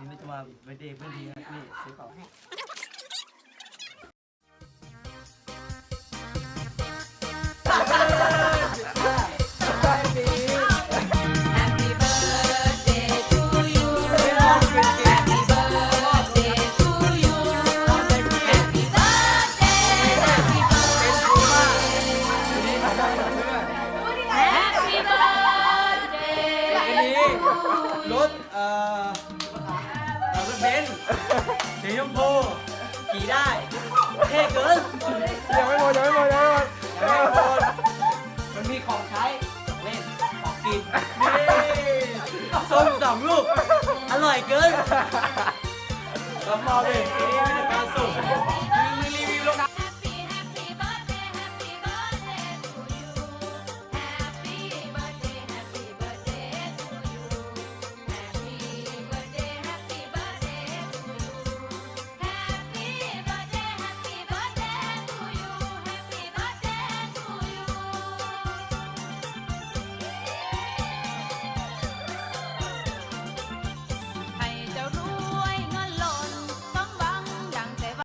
นี่ไม่จะมาเบอร์เดย์เพื่อนดีนะนี่ซื้อของให้ รถเอ่อเอ่อรถเบนซ์สีชมพูขี่ได้เท่เกินยังไม่หมดยังไม่หมดยังไม่หมดยังไม่หมดมันมีของใช้เล่นของกินนี่ส้มสองลูกอร่อยเกินแล้วมอเลยนี่เป็นการสุก